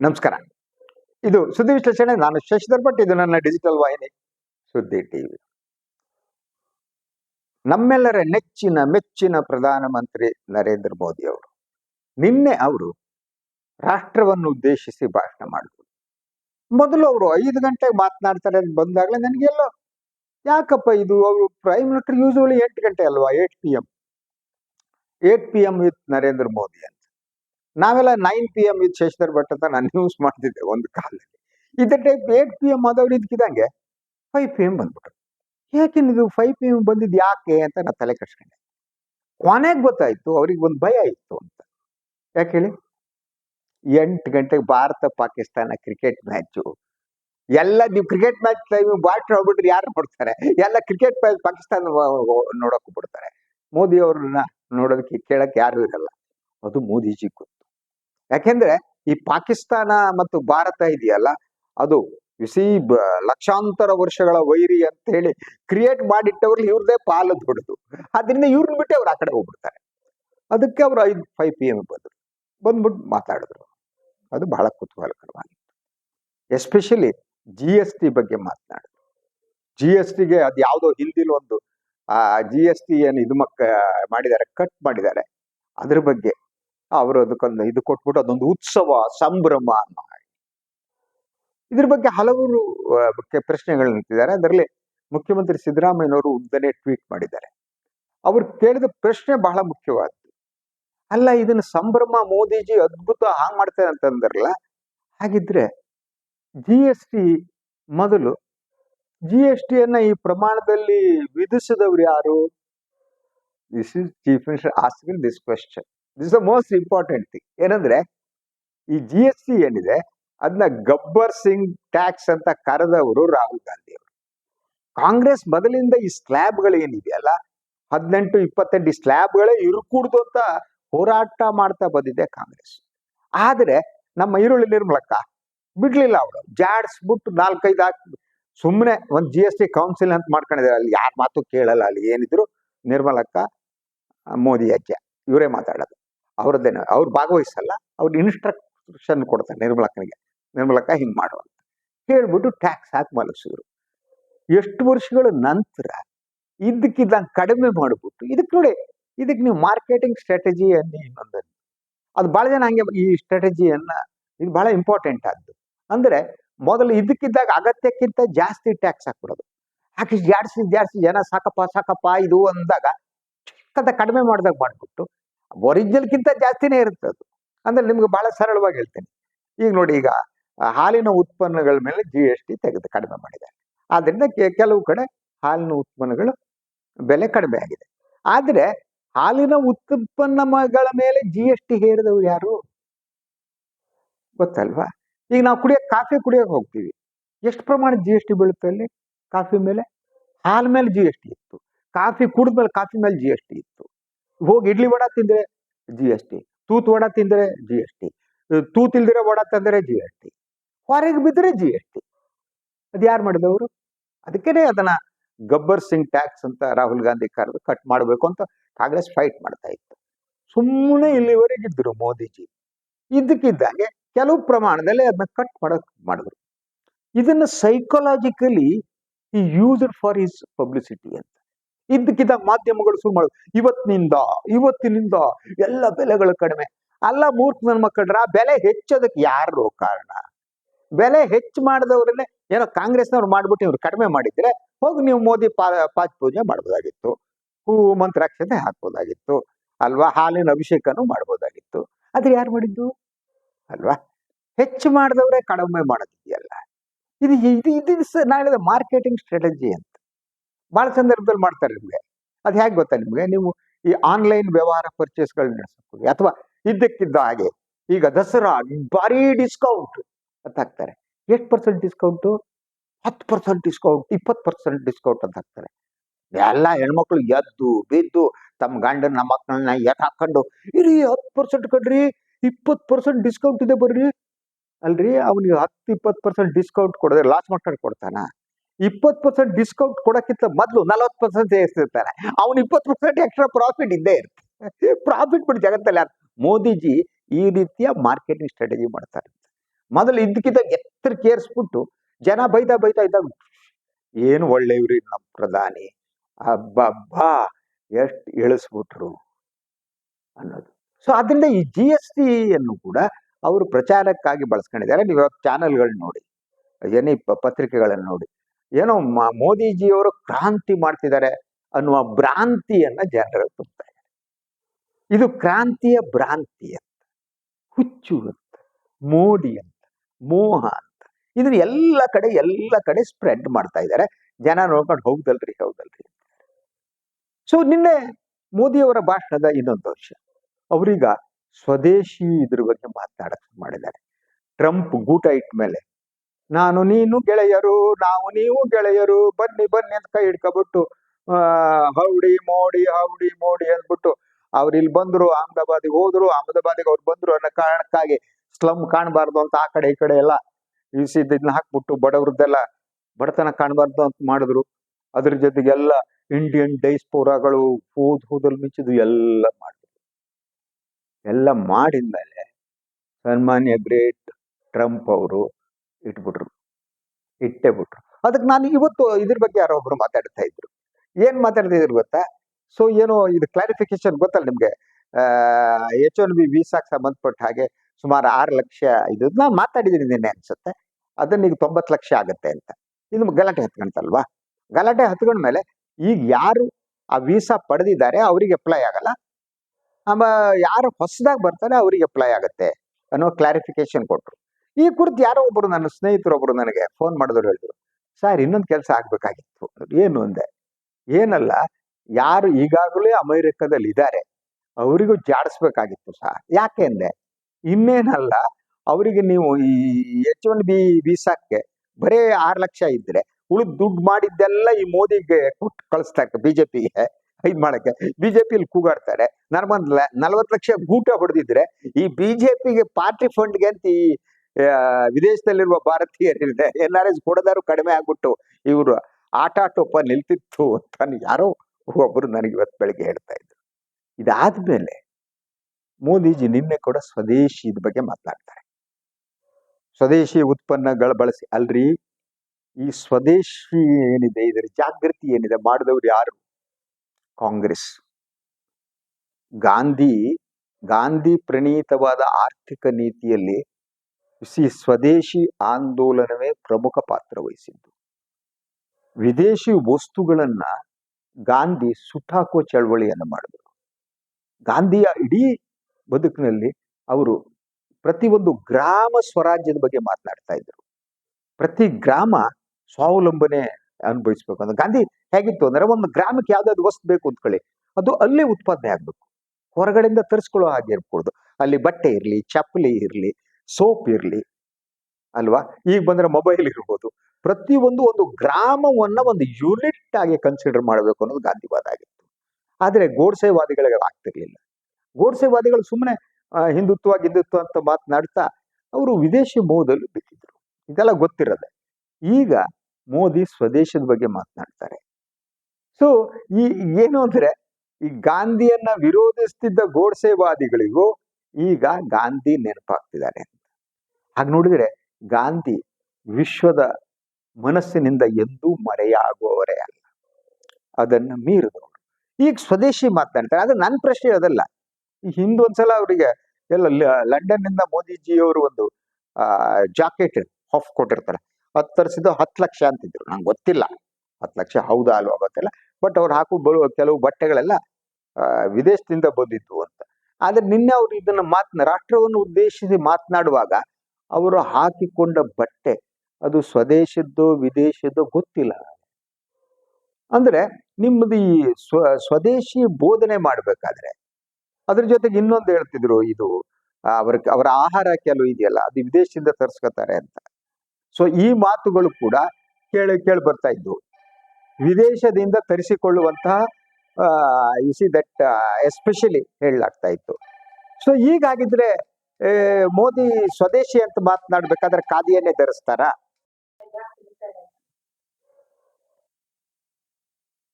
ನಮಸ್ಕಾರ. ಇದು ಸುದ್ದಿ ವಿಶ್ಲೇಷಣೆ. ನಾನು ಶಶಿಧರ್ ಭಟ್. ಇದು ನನ್ನ ಡಿಜಿಟಲ್ ವಾಹಿನಿ ಸುದ್ದಿ ಟಿವಿ. ನಮ್ಮೆಲ್ಲರ ನೆಚ್ಚಿನ ಮೆಚ್ಚಿನ ಪ್ರಧಾನಮಂತ್ರಿ ನರೇಂದ್ರ ಮೋದಿ ಅವರು ನಿನ್ನೆ ಅವರು ರಾಷ್ಟ್ರವನ್ನು ಉದ್ದೇಶಿಸಿ ಭಾಷಣ ಮಾಡಿದ್ರು. ಮೊದಲು ಅವರು ಐದು ಗಂಟೆಗೆ ಮಾತನಾಡ್ತಾರೆ ಅಂತ ಬಂದಾಗಲೇ ನನಗೆಲ್ಲೋ, ಯಾಕಪ್ಪ ಇದು ಅವರು ಪ್ರೈಮ್ ಮಿನಿಸ್ಟರ್ ಯೂಶುವಲಿ ಎಂಟು ಗಂಟೆ ಅಲ್ವಾ? Eight P M eight P M with Narendra Modi ಅಂತ. ನಾವೆಲ್ಲ ನೈನ್ ಪಿ ಎಂ ಇದು ಶಶಿಧರ್ ಭಟ್ ಅಂತ ನಾನು ನ್ಯೂಸ್ ಮಾಡ್ತಿದ್ದೆ ಒಂದು ಕಾಲದಲ್ಲಿ. ಇದೇ ಟೈಪ್ ಏಟ್ ಪಿ ಎಂ ಆದವ್ರು ಇದಕ್ಕಿದಂಗೆ ಫೈವ್ ಪಿ ಎಂ ಬಂದ್ಬಿಟ್ರು. ಯಾಕೆ ಇದು ಫೈವ್ ಪಿ ಎಂ ಬಂದಿದ್ದು ಯಾಕೆ ಅಂತ ನಾನು ತಲೆ ಕಟ್ಸ್ಕೊಂಡೆ ಕೊನೆಗೆ ಗೊತ್ತಾಯ್ತು, ಅವ್ರಿಗೆ ಒಂದು ಭಯ ಇತ್ತು ಅಂತ. ಯಾಕೆ ಹೇಳಿ? ಎಂಟು ಗಂಟೆಗೆ ಭಾರತ ಪಾಕಿಸ್ತಾನ ಕ್ರಿಕೆಟ್ ಮ್ಯಾಚು ಎಲ್ಲ ನೀವು ಕ್ರಿಕೆಟ್ ಮ್ಯಾಚ್ ಟೈಮ್ ಬಾಟ್ ಹೋಗ್ಬಿಟ್ರೆ ಯಾರು ನೋಡ್ತಾರೆ? ಎಲ್ಲ ಕ್ರಿಕೆಟ್ ಮ್ಯಾಚ್ ಪಾಕಿಸ್ತಾನ ನೋಡೋಕೆ ಬಿಡ್ತಾರೆ ಮೋದಿ ಅವ್ರನ್ನ ನೋಡೋದಕ್ಕೆ ಕೇಳಕ್ಕೆ ಯಾರು ಇರಲ್ಲ. ಅದು ಮೋದಿಜಿ ಗೊತ್ತು ಯಾಕೆಂದ್ರೆ ಈ ಪಾಕಿಸ್ತಾನ ಮತ್ತು ಭಾರತ ಇದೆಯಲ್ಲ, ಅದು ಬಿಸಿ ಲಕ್ಷಾಂತರ ವರ್ಷಗಳ ವೈರಿ ಅಂತ ಹೇಳಿ ಕ್ರಿಯೇಟ್ ಮಾಡಿಟ್ಟವ್ರಲ್ಲಿ ಇವ್ರದೇ ಪಾಲು ದೊಡ್ಡದು ಅದರಿಂದ ಇವ್ರನ್ನ ಬಿಟ್ಟು ಅವ್ರು ಆ ಕಡೆ ಹೋಗ್ಬಿಡ್ತಾರೆ. ಅದಕ್ಕೆ ಅವ್ರು ಐದು ಫೈವ್ ಪಿ ಎಂ ಬಂದರು. ಬಂದ್ಬಿಟ್ಟು ಮಾತಾಡಿದ್ರು. ಅದು ಬಹಳ ಕುತೂಹಲಕರವಾಗಿತ್ತು. ಎಸ್ಪೆಷಲಿ ಜಿ ಎಸ್ ಟಿ ಬಗ್ಗೆ ಮಾತನಾಡಿದ್ರು ಜಿ ಎಸ್ ಟಿಗೆ ಅದು ಯಾವುದೋ ಹಿಂದಿಲ್ ಒಂದು, ಆ ಜಿ ಎಸ್ ಟಿ ಏನು ಇದು ಮಕ್ಕ ಮಾಡಿದ್ದಾರೆ ಕಟ್ ಮಾಡಿದ್ದಾರೆ ಅದ್ರ ಬಗ್ಗೆ ಅವರು ಅದಕ್ಕೊಂದು ಇದು ಕೊಟ್ಬಿಟ್ಟು ಅದೊಂದು ಉತ್ಸವ, ಸಂಭ್ರಮ ಅನ್ನೋ ಇದ್ರ ಬಗ್ಗೆ ಹಲವರು ಪ್ರಶ್ನೆಗಳು ನಿಂತಿದ್ದಾರೆ. ಅದರಲ್ಲಿ ಮುಖ್ಯಮಂತ್ರಿ ಸಿದ್ದರಾಮಯ್ಯನವರು ಉದ್ದನೆ ಟ್ವೀಟ್ ಮಾಡಿದ್ದಾರೆ. ಅವ್ರು ಕೇಳಿದ ಪ್ರಶ್ನೆ ಬಹಳ ಮುಖ್ಯವಾದ್ದು. ಅಲ್ಲ, ಇದನ್ನ ಸಂಭ್ರಮ, ಮೋದಿಜಿ ಅದ್ಭುತ ಹಾಂಗ್ ಮಾಡ್ತಾರೆ ಅಂತಂದ್ರಲ್ಲ, ಹಾಗಿದ್ರೆ ಜಿ ಎಸ್ ಟಿ ಮೊದಲು, ಜಿ ಎಸ್ ಟಿಯನ್ನ ಈ ಪ್ರಮಾಣದಲ್ಲಿ ವಿಧಿಸಿದವ್ರು ಯಾರು? This is chief minister asking this question this the most important thing ಏನಂದ್ರೆ, ಈ ಜಿ ಎಸ್ ಟಿ ಏನಿದೆ ಅದನ್ನ ಗಬ್ಬರ್ ಸಿಂಗ್ ಟ್ಯಾಕ್ಸ್ ಅಂತ ಕರೆದವರು ರಾಹುಲ್ ಗಾಂಧಿ ಅವರು. ಕಾಂಗ್ರೆಸ್ ಮೊದಲಿಂದ ಈ ಸ್ಲ್ಯಾಬ್ಗಳು ಏನಿದೆಯಲ್ಲ ಹದಿನೆಂಟು, ಇಪ್ಪತ್ತೆಂಟು ಈ ಸ್ಲ್ಯಾಬ್ಗಳೇ ಇರ್ಕೂಡ್ದು ಅಂತ ಹೋರಾಟ ಮಾಡ್ತಾ ಬಂದಿದೆ ಕಾಂಗ್ರೆಸ್. ಆದ್ರೆ ನಮ್ಮ ಈರುಳ್ಳಿ ನಿರ್ಮಲಕ್ಕ ಬಿಡ್ಲಿಲ್ಲ ಅವಳು ಜಾಡ್ಸ್ಬಿಟ್ಟು ನಾಲ್ಕೈದು ಹಾಕಿ ಸುಮ್ಮನೆ ಒಂದು ಜಿ ಎಸ್ ಟಿ ಕೌನ್ಸಿಲ್ ಅಂತ ಮಾಡ್ಕೊಂಡಿದ್ದಾರೆ ಅಲ್ಲಿ ಯಾರ ಮಾತು ಕೇಳಲ್ಲ, ಅಲ್ಲಿ ಏನಿದ್ರು ನಿರ್ಮಲಕ್ಕ, ಮೋದಿ ಅಜ್ಜ, ಇವರೇ ಮಾತಾಡೋದು. ಅವ್ರದ್ದೇನು ಅವ್ರು ಭಾಗವಹಿಸಲ್ಲ, ಅವ್ರು ಇನ್ಸ್ಟ್ರಕ್ಷನ್ ಕೊಡ್ತಾರೆ ನಿರ್ಮಲಕ್ಕನಿಗೆ ನಿರ್ಮಲಕ್ಕ ಹಿಂಗೆ ಮಾಡು ಅಂತ. ಹೇಳ್ಬಿಟ್ಟು ಟ್ಯಾಕ್ಸ್ ಹಾಕಿ ಮಲಗಿಸಿದ್ರು. ಎಷ್ಟು ವರ್ಷಗಳ ನಂತರ ಇದ್ದಕ್ಕಿದ್ದಂಗೆ ಕಡಿಮೆ ಮಾಡಿಬಿಟ್ಟು ಇದಕ್ಕೆ ನೋಡಿ ಇದಕ್ಕೆ ನೀವು ಮಾರ್ಕೆಟಿಂಗ್ ಸ್ಟ್ರಾಟಜಿ ಅನ್ನಿ ಇನ್ನೊಂದು ಅದು ಬಹಳ ಜನ ಹಂಗೆ ಈ ಸ್ಟ್ರಾಟಜಿಯನ್ನ ಇದು ಬಹಳ ಇಂಪಾರ್ಟೆಂಟ್ ಆದ್ದು. ಅಂದ್ರೆ ಮೊದಲು ಇದಕ್ಕಿದ್ದಾಗ ಅಗತ್ಯಕ್ಕಿಂತ ಜಾಸ್ತಿ ಟ್ಯಾಕ್ಸ್ ಹಾಕ್ಬಿಡೋದು. ಹಾಕಿ ಜಾಡ್ಸಿ ಜಾಡ್ಸಿ ಜನ ಸಾಕಪ್ಪ ಸಾಕಪ್ಪ, ಇದು ಅಂದಾಗ ಚಿಕ್ಕದ ಕಡಿಮೆ ಮಾಡಿದಾಗ ಮಾಡ್ಬಿಟ್ಟು ಒರಿಜಿನಲ್ಗಿಂತ ಜಾಸ್ತಿನೇ ಇರುತ್ತೆ ಅದು. ಅಂದ್ರೆ ನಿಮ್ಗೆ ಬಹಳ ಸರಳವಾಗಿ ಹೇಳ್ತೀನಿ. ಈಗ ನೋಡಿ, ಈಗ ಹಾಲಿನ ಉತ್ಪನ್ನಗಳ ಮೇಲೆ ಜಿ ಎಸ್ ಟಿ ತೆಗೆದು ಕಡಿಮೆ ಮಾಡಿದ್ದಾರೆ. ಆದ್ರಿಂದ ಕೆ- ಕೆಲವು ಕಡೆ ಹಾಲಿನ ಉತ್ಪನ್ನಗಳು ಬೆಲೆ ಕಡಿಮೆ ಆಗಿದೆ. ಆದ್ರೆ ಹಾಲಿನ ಉತ್ಪನ್ನಗಳ ಮೇಲೆ ಜಿ ಎಸ್ ಟಿ ಹೇರಿದವ್ರು ಯಾರು? ಗೊತ್ತಲ್ವಾ? ಈಗ ನಾವು ಕುಡಿಯೋಕೆ ಕಾಫಿ ಕುಡಿಯೋಕೆ ಹೋಗ್ತೀವಿ. ಎಷ್ಟು ಪ್ರಮಾಣ ಜಿ ಎಸ್ ಟಿ ಬೀಳುತ್ತೆ ಅಲ್ಲಿ? ಕಾಫಿ ಮೇಲೆ? ಹಾಲ್ ಮೇಲೆ ಜಿ ಎಸ್ ಟಿ ಇತ್ತು. ಕಾಫಿ ಕುಡಿದ್ಮೇಲೆ ಕಾಫಿ ಮೇಲೆ ಜಿ ಎಸ್ ಟಿ ಇತ್ತು. ಹೋಗಿ ಇಡ್ಲಿ ವಡ ತಿಂದ್ರೆ ಜಿ ಎಸ್ ಟಿ ತೂತ್ ವಡ ತಿಂದ್ರೆ ಜಿ ಎಸ್ ಟಿ ತೂತ್ ಇಲ್ದಿರೋ ವಡ ತಂದ್ರೆ ಜಿ ಎಸ್ ಟಿ ಹೊರಗೆ ಬಿದ್ದರೆ ಜಿ ಎಸ್ ಟಿ ಅದು ಯಾರು ಮಾಡಿದವರು ಅದಕ್ಕೇನೆ ಅದನ್ನ ಗಬ್ಬರ್ ಸಿಂಗ್ ಟ್ಯಾಕ್ಸ್ ಅಂತ ರಾಹುಲ್ ಗಾಂಧಿ ಕರೆದು ಕಟ್ ಮಾಡಬೇಕು ಅಂತ ಕಾಂಗ್ರೆಸ್ ಫೈಟ್ ಮಾಡ್ತಾ ಇತ್ತು. ಸುಮ್ಮನೆ ಇಲ್ಲಿವರೆಗಿದ್ರು ಮೋದಿಜಿ. ಇದಕ್ಕಿದ್ದಾಗೆ ಕೆಲವು ಪ್ರಮಾಣದಲ್ಲಿ ಅದನ್ನ ಕಟ್ ಮಾಡಕ್ ಮಾಡಿದ್ರು. ಇದನ್ನ ಸೈಕಾಲಜಿಕಲಿ ಈ ಯೂಸ್ಡ್ ಫಾರ್ ಈಸ್ ಪಬ್ಲಿಸಿಟಿ ಅಂತ. ಇದ್ದಕ್ಕಿದ್ದ ಮಾಧ್ಯಮಗಳು ಶುರು ಮಾಡೋದು. ಇವತ್ತಿನಿಂದ ಇವತ್ತಿನಿಂದ ಎಲ್ಲ ಬೆಲೆಗಳು ಕಡಿಮೆ. ಅಲ್ಲ ಮೂರ್ಖ ನನ್ನ ಮಕ್ಕಳ್ರ, ಬೆಲೆ ಹೆಚ್ಚೋದಕ್ಕೆ ಯಾರು ಕಾರಣ? ಬೆಲೆ ಹೆಚ್ಚು ಮಾಡಿದವರಲ್ಲೇ ಏನೋ ಕಾಂಗ್ರೆಸ್ನವ್ರು ಮಾಡ್ಬಿಟ್ಟು ಇವ್ರು ಕಡಿಮೆ ಮಾಡಿದ್ರೆ ಹೋಗಿ ನೀವು ಮೋದಿ ಪಾ ಪಾಚ್ ಪೂಜೆ ಮಾಡ್ಬೋದಾಗಿತ್ತು. ಹೂ ಮಂತ್ರಾಕ್ಷತೆ ಹಾಕ್ಬೋದಾಗಿತ್ತು. ಅಲ್ವಾ? ಹಾಲಿನ ಅಭಿಷೇಕನು ಮಾಡ್ಬೋದಾಗಿತ್ತು. ಆದ್ರೆ ಯಾರು ಮಾಡಿದ್ದು? ಅಲ್ವಾ? ಹೆಚ್ಚು ಮಾಡಿದವರೇ ಕಡಿಮೆ ಮಾಡೋದಿದೆಯಲ್ಲ. ಇದು ಇದು ಇದು ನಾನು ಹೇಳಿದ ಮಾರ್ಕೆಟಿಂಗ್ ಸ್ಟ್ರಾಟಜಿ ಅಂತ. ಬಹಳ ಸಂದರ್ಭದಲ್ಲಿ ಮಾಡ್ತಾರೆ ನಿಮಗೆ. ಅದು ಹೇಗೆ ಗೊತ್ತಾ ನಿಮಗೆ? ನೀವು ಈ ಆನ್ಲೈನ್ ವ್ಯವಹಾರ ಪರ್ಚೇಸ್ಗಳು ನಡೆಸೋದು ಅಥವಾ ಇದ್ದಕ್ಕಿದ್ದ ಹಾಗೆ, ಈಗ ದಸರಾ ಭಾರಿ ಡಿಸ್ಕೌಂಟ್ ಅಂತ ಹಾಕ್ತಾರೆ. ಎಷ್ಟು ಪರ್ಸೆಂಟ್ ಡಿಸ್ಕೌಂಟು ಹತ್ತು ಪರ್ಸೆಂಟ್ ಡಿಸ್ಕೌಂಟ್ ಇಪ್ಪತ್ತು ಪರ್ಸೆಂಟ್ ಡಿಸ್ಕೌಂಟ್ ಅಂತ ಹಾಕ್ತಾರೆ. ಎಲ್ಲ ಹೆಣ್ಮಕ್ಳು ಎದ್ದು ಬಿದ್ದು ತಮ್ಮ ಗಂಡನ ಮಕ್ಕಳನ್ನ ಎತ್ ಹಾಕೊಂಡು ಇರಿ ಹತ್ತು ಪರ್ಸೆಂಟ್ ಕಡ್ರಿ ಇಪ್ಪತ್ತು ಪರ್ಸೆಂಟ್ ಡಿಸ್ಕೌಂಟ್ ಇದೆ ಬರ್ರಿ. ಅಲ್ರಿ? ಅವ್ನಿಗೆ ಹತ್ತು ಇಪ್ಪತ್ತು ಪರ್ಸೆಂಟ್ ಡಿಸ್ಕೌಂಟ್ ಕೊಡದೆ ಲಾಸ್ ಮಾಡ್ಕೊಂಡು ಕೊಡ್ತಾನ? ಇಪ್ಪತ್ತು ಪರ್ಸೆಂಟ್ ಡಿಸ್ಕೌಂಟ್ ಕೊಡೋಕ್ಕಿಂತ ಮೊದಲು ನಲವತ್ತು ಪರ್ಸೆಂಟ್ ಸೇರಿಸಿರ್ತಾರೆ ಅವ್ನು ಇಪ್ಪತ್ತು ಪರ್ಸೆಂಟ್ ಎಕ್ಸ್ಟ್ರಾ ಪ್ರಾಫಿಟ್ ಇದ್ದೇ ಇರುತ್ತೆ. ಪ್ರಾಫಿಟ್ ಬಿಟ್ಟು ಜಗತ್ತಲ್ಲಿ ಮೋದಿಜಿ ಈ ರೀತಿಯ ಮಾರ್ಕೆಟಿಂಗ್ ಸ್ಟ್ರಾಟಜಿ ಮಾಡ್ತಾರೆ. ಮೊದಲು ಇದಕ್ಕಿಂತ ಎತ್ತರಕ್ಕೆ ಏರಿಸ್ಬಿಟ್ಟು ಜನ ಬೈತಾ ಬೈತಾ ಇದ್ದಾಗ, ಏನು ಒಳ್ಳೆಯವ್ರಿ ನಮ್ಮ ಪ್ರಧಾನಿ. ಅಬ್ಬಬ್ಬಾ! ಎಷ್ಟು ಇಳಿಸ್ಬಿಟ್ರು? ಅನ್ನೋದು. ಸೊ ಅದರಿಂದ ಈ ಜಿ ಎಸ್ ಟಿಯನ್ನು ಕೂಡ ಅವರು ಪ್ರಚಾರಕ್ಕಾಗಿ ಬಳಸ್ಕೊಂಡಿದ್ದಾರೆ. ನೀವು ಚಾನೆಲ್ಗಳು ನೋಡಿ, ಏನೇ ಪತ್ರಿಕೆಗಳನ್ನು ನೋಡಿ. ಏನೋ ಮೋದಿಜಿಯವರು ಕ್ರಾಂತಿ ಮಾಡ್ತಿದ್ದಾರೆ ಅನ್ನುವ ಭ್ರಾಂತಿಯನ್ನ ಜನರು ತುಂಬ್ತಾ ಇದ್ದಾರೆ. ಇದು ಕ್ರಾಂತಿಯ ಭ್ರಾಂತಿ ಅಂತ, ಹುಚ್ಚು ಅಂತ, ಮೋಡಿ ಅಂತ, ಮೋಹ ಅಂತ, ಇದನ್ನ ಎಲ್ಲ ಕಡೆ ಎಲ್ಲ ಕಡೆ ಸ್ಪ್ರೆಡ್ ಮಾಡ್ತಾ ಇದ್ದಾರೆ. ಜನ ನೋಡ್ಕೊಂಡು ಹೌದಲ್ರಿ ಹೌದಲ್ರಿ ಸೊ ನಿನ್ನೆ ಮೋದಿಯವರ ಭಾಷಣದ ಇನ್ನೊಂದು ವರ್ಷ ಅವರೀಗ ಸ್ವದೇಶಿ ಇದ್ರ ಬಗ್ಗೆ ಮಾತಾಡಕ್ಕೆ ಮಾಡಿದ್ದಾರೆ. ಟ್ರಂಪ್ ಗೂಟ ಇಟ್ಟ ಮೇಲೆ ನಾನು ನೀನು ಗೆಳೆಯರು, ನಾವು ನೀವು ಗೆಳೆಯರು, ಬನ್ನಿ ಬನ್ನಿ ಅಂತ ಕೈ ಹಿಡ್ಕೊಬಿಟ್ಟು ಹೌಡಿ ಮೋಡಿ ಹೌಡಿ ಮೋಡಿ ಅಂದ್ಬಿಟ್ಟು ಅವ್ರು ಇಲ್ಲಿ ಬಂದ್ರು, ಅಹಮದಾಬಾದಿಗೆ ಹೋದ್ರು, ಅಹಮದಾಬಾದಿಗೆ ಅವ್ರು ಬಂದ್ರು ಅನ್ನೋ ಕಾರಣಕ್ಕಾಗಿ ಸ್ಲಮ್ ಕಾಣಬಾರ್ದು ಅಂತ ಆ ಕಡೆ ಈ ಕಡೆ ಎಲ್ಲ ಇದನ್ನ ಹಾಕ್ಬಿಟ್ಟು ಬಡವ್ರದ್ದೆಲ್ಲ ಬಡತನ ಕಾಣಬಾರ್ದು ಅಂತ ಮಾಡಿದ್ರು. ಅದ್ರ ಜೊತೆಗೆಲ್ಲ ಇಂಡಿಯನ್ ಡೈಸ್ಪೋರಾಗಳು ಹೋದ್ ಹೋದಲ್ಲಿ ಮಿಚಿದು ಎಲ್ಲ ಮಾಡಿದ್ರು. ಎಲ್ಲ ಮಾಡಿದ್ಮೇಲೆ ಸನ್ಮಾನ್ಯ ಗ್ರೇಟ್ ಟ್ರಂಪ್ ಅವರು ಇಟ್ಬಿಟ್ರು. ಇಟ್ಟೇ ಬಿಟ್ರು. ಅದಕ್ಕೆ ನಾನು ಇವತ್ತು ಇದ್ರ ಬಗ್ಗೆ ಯಾರೋ ಒಬ್ರು ಮಾತಾಡ್ತಾ ಇದ್ರು. ಏನ್ ಮಾತಾಡ್ತಿದ್ರು ಗೊತ್ತಾ? ಸೊ ಏನೋ ಇದು ಕ್ಲಾರಿಫಿಕೇಶನ್ ಗೊತ್ತಲ್ಲ ನಿಮ್ಗೆ? ಎಚ್ ಒನ್ ಬಿ ವೀಸಾಕ್ ಸಂಬಂಧಪಟ್ಟ ಹಾಗೆ ಸುಮಾರು ಆರು ಲಕ್ಷ ಇದು ನಾನು ಮಾತಾಡಿದ್ದೀನಿ ನಿನ್ನೆ ಅನ್ಸುತ್ತೆ. ಅದನ್ನ ಈಗ ತೊಂಬತ್ತು ಲಕ್ಷ ಆಗುತ್ತೆ ಅಂತ. ಇದು ಗಲಾಟೆ ಹತ್ಕೊಂತಲ್ವಾ? ಗಲಾಟೆ ಹತ್ಕೊಂಡ್ಮೇಲೆ ಈಗ ಯಾರು ಆ ವೀಸಾ ಪಡೆದಿದ್ದಾರೆ ಅವರಿಗೆ ಅಪ್ಲೈ ಆಗಲ್ಲ. ಆಮ, ಯಾರು ಹೊಸದಾಗಿ ಬರ್ತಾರೆ ಅವರಿಗೆ ಅಪ್ಲೈ ಆಗುತ್ತೆ ಅನ್ನೋ ಕ್ಲಾರಿಫಿಕೇಶನ್ ಕೊಟ್ರು. ಈ ಕುರಿತು ಯಾರೋ ಒಬ್ಬರು ನನ್ನ ಸ್ನೇಹಿತರೊಬ್ಬರು ನನಗೆ ಫೋನ್ ಮಾಡಿದ್ರು, ಹೇಳಿದ್ರು, ಸರ್, ಇನ್ನೊಂದು ಕೆಲಸ ಆಗ್ಬೇಕಾಗಿತ್ತು. ಏನು ಅಂದೆ? ಏನಲ್ಲ, ಯಾರು ಈಗಾಗಲೇ ಅಮೆರಿಕದಲ್ಲಿ ಇದ್ದಾರೆ. ಅವರಿಗೂ ಜಾಡಿಸ್ಬೇಕಾಗಿತ್ತು ಸರ್. ಯಾಕೆ ಅಂದೆ? ಇನ್ನೇನಲ್ಲ, ಅವರಿಗೆ ನೀವು ಈ ಎಚ್ ಒನ್ ಬಿ ವೀಸಾಕ್ಕೆ ಬರೇ ಆರು ಲಕ್ಷ ಇದ್ರೆ, ಉಳಿದು ದುಡ್ಡು ಮಾಡಿದ್ದೆಲ್ಲ ಈ ಮೋದಿಗೆ ಕೊಟ್ಟು ಕಳಿಸ್ತಾರೆ ಬಿಜೆಪಿಗೆ ಬಿ ಮಾಡಕ್ಕೆ. ಬಿಜೆಪಿಲಿ ಕೂಗಾಡ್ತಾರೆ. ನರ್ಮಂದ್ ನಲ್ವತ್ತು ಲಕ್ಷ ಗೂಟ ಹೊಡೆದಿದ್ರೆ ಈ ಬಿಜೆಪಿಗೆ ಪಾರ್ಟಿ ಫಂಡ್ಗೆ ಅಂತ ಈ ವಿದೇಶದಲ್ಲಿರುವ ಭಾರತೀಯರಿದೆ. ಎನ್ ಆರ್ ಎಸ್ ಕೊಡದಾರು ಕಡಿಮೆ ಆಗ್ಬಿಟ್ಟು ಇವರು ಆಟ ಟೊಪ್ಪ ನಿಲ್ತಿತ್ತು ಅಂತ ಯಾರೋ ಒಬ್ಬರು ನನಗೆ ಇವತ್ತು ಬೆಳಿಗ್ಗೆ ಹೇಳ್ತಾ ಇದ್ರು. ಇದಾದ್ಮೇಲೆ ಮೋದಿಜಿ ನಿನ್ನೆ ಕೂಡ ಸ್ವದೇಶಿ ಇದ್ ಬಗ್ಗೆ ಮಾತನಾಡ್ತಾರೆ. ಸ್ವದೇಶಿ ಉತ್ಪನ್ನಗಳ ಬಳಸಿ, ಅಲ್ರಿ? ಈ ಸ್ವದೇಶಿ ಏನಿದೆ, ಇದರ ಜಾಗೃತಿ ಏನಿದೆ ಮಾಡಿದವರು ಯಾರು? ಕಾಂಗ್ರೆಸ್. ಗಾಂಧಿ ಗಾಂಧಿ ಪ್ರಣೀತವಾದ ಆರ್ಥಿಕ ನೀತಿಯಲ್ಲಿ ಈ ಸ್ವದೇಶಿ ಆಂದೋಲನವೇ ಪ್ರಮುಖ ಪಾತ್ರ ವಹಿಸಿದ್ದು ವಿದೇಶಿ ವಸ್ತುಗಳನ್ನ ಗಾಂಧಿ ಸುಟ್ಟಾಕುವ ಚಳವಳಿಯನ್ನು ಮಾಡಿದರು ಗಾಂಧಿಯ ಇಡೀ ಬದುಕಿನಲ್ಲಿ ಅವರು ಪ್ರತಿಯೊಂದು ಗ್ರಾಮ ಸ್ವರಾಜ್ಯದ ಬಗ್ಗೆ ಮಾತನಾಡ್ತಾ ಇದ್ರು. ಪ್ರತಿ ಗ್ರಾಮ ಸ್ವಾವಲಂಬನೆ ಅನುಭವಿಸ್ಬೇಕು ಅಂದ್ರೆ ಗಾಂಧಿ ಹೇಗಿತ್ತು ಅಂದ್ರೆ ಒಂದು ಗ್ರಾಮಕ್ಕೆ ಯಾವ್ದಾದ್ರು ವಸ್ತು ಬೇಕು ಅಂದ್ಕೊಳ್ಳಿ ಅದು ಅಲ್ಲೇ ಉತ್ಪಾದನೆ ಆಗ್ಬೇಕು. ಹೊರಗಡೆಯಿಂದ ತರಿಸ್ಕೊಳ್ಳೋ ಹಾಗೆ ಇರ್ಬೋದು ಅಲ್ಲಿ ಬಟ್ಟೆ ಇರಲಿ, ಚಪ್ಪಲಿ ಇರಲಿ ಸೋಪ್ ಇರಲಿ, ಅಲ್ವಾ? ಈಗ ಬಂದ್ರೆ ಮೊಬೈಲ್ ಇರ್ಬೋದು. ಪ್ರತಿಯೊಂದು ಒಂದು ಗ್ರಾಮವನ್ನ ಒಂದು ಯೂನಿಟ್ ಆಗಿ ಕನ್ಸಿಡರ್ ಮಾಡಬೇಕು ಅನ್ನೋದು ಗಾಂಧಿವಾದ ಆಗಿತ್ತು. ಆದ್ರೆ ಗೋಡ್ಸೆವಾದಿಗಳಿಗೆ ಆಗ್ತಿರ್ಲಿಲ್ಲ. ಗೋಡ್ಸೆವಾದಿಗಳು ಸುಮ್ಮನೆ ಹಿಂದುತ್ವ, ಗಿಂದುತ್ವ ಅಂತ ಮಾತನಾಡ್ತಾ ಅವರು ವಿದೇಶಿ ಮೋಹದಲ್ಲಿ ಬಿದ್ದಿದ್ರು. ಇದೆಲ್ಲ ಗೊತ್ತಿರದೆ. ಈಗ ಮೋದಿ ಸ್ವದೇಶದ ಬಗ್ಗೆ ಮಾತನಾಡ್ತಾರೆ. ಸೊ ಈ ಏನು ಅಂದ್ರೆ, ಈ ಗಾಂಧಿಯನ್ನ ವಿರೋಧಿಸ್ತಿದ್ದ ಗೋಡ್ಸೆವಾದಿಗಳಿಗೂ ಈಗ ಗಾಂಧಿ ನೆನಪಾಗ್ತಿದ್ದಾರೆ ಹಾಗೆ ನೋಡಿದ್ರೆ ಗಾಂಧಿ ವಿಶ್ವದ ಮನಸ್ಸಿನಿಂದ ಎಂದೂ ಮರೆಯಾಗುವವರೇ ಅಲ್ಲ. ಅದನ್ನ ಮೀರಿದವರು ಈಗ ಸ್ವದೇಶಿ ಮಾತನಾಡ್ತಾರೆ. ಅದು ನನ್ನ ಪ್ರಶ್ನೆ ಅದಲ್ಲ. ಈ ಹಿಂದೊಂದ್ಸಲ ಅವರಿಗೆ ಎಲ್ಲ ಲಂಡನ್ನಿಂದ ಮೋದಿಜಿಯವರು ಒಂದು ಜಾಕೆಟ್ ಹಾಫ್ ಕೊಟ್ಟಿರ್ತಾರೆ. ಹತ್ತು ತರಿಸಿದ್ದು ಹತ್ತು ಲಕ್ಷ ಅಂತಿದ್ರು. ನಂಗೆ ಗೊತ್ತಿಲ್ಲ. ಹತ್ತು ಲಕ್ಷ ಹೌದಾ, ಅಲ್ವಾ ಗೊತ್ತಿಲ್ಲ. ಬಟ್ ಅವ್ರು ಹಾಕು ಬರುವ ಕೆಲವು ಬಟ್ಟೆಗಳೆಲ್ಲ ವಿದೇಶದಿಂದ ಬಂದಿತ್ತು ಅಂತ. ಆದ್ರೆ ನಿನ್ನೆ ಅವರು ಇದನ್ನ ಮಾತನ್ನ ರಾಷ್ಟ್ರವನ್ನು ಉದ್ದೇಶಿಸಿ ಮಾತನಾಡುವಾಗ ಅವರು ಹಾಕಿಕೊಂಡ ಬಟ್ಟೆ, ಅದು ಸ್ವದೇಶದ್ದು ವಿದೇಶದ್ದು ಗೊತ್ತಿಲ್ಲ. ಅಂದ್ರೆ ನಿಮ್ಮದು ಈ ಸ್ವ, ಸ್ವದೇಶಿ ಬೋಧನೆ ಮಾಡ್ಬೇಕಾದ್ರೆ, ಅದ್ರ ಜೊತೆಗೆ ಇನ್ನೊಂದು ಹೇಳ್ತಿದ್ರು ಇದು ಅವರ, ಅವ್ರ ಆಹಾರ ಕೆಲವು ಇದೆಯಲ್ಲ, ಅದು ವಿದೇಶದಿಂದ ತರ್ಸ್ಕೊತಾರೆ ಅಂತ. ಸೊ ಈ ಮಾತುಗಳು ಕೂಡ ಕೇಳಿ ಕೇಳಿ ಬರ್ತಾ ಇದ್ವು. ವಿದೇಶದಿಂದ ತರಿಸಿಕೊಳ್ಳುವಂತಹ ಯು ಸಿ ದಟ್ ಎಸ್ಪೆಷಲಿ ಹೇಳಲಾಗ್ತಾ ಇತ್ತು. ಸೊ ಈಗಾಗಿದ್ರೆ ಮೋದಿ ಸ್ವದೇಶಿ ಅಂತ ಮಾತನಾಡ್ಬೇಕಾದ್ರೆ ಖಾದಿಯನ್ನೇ ಧರಿಸ್ತಾರ?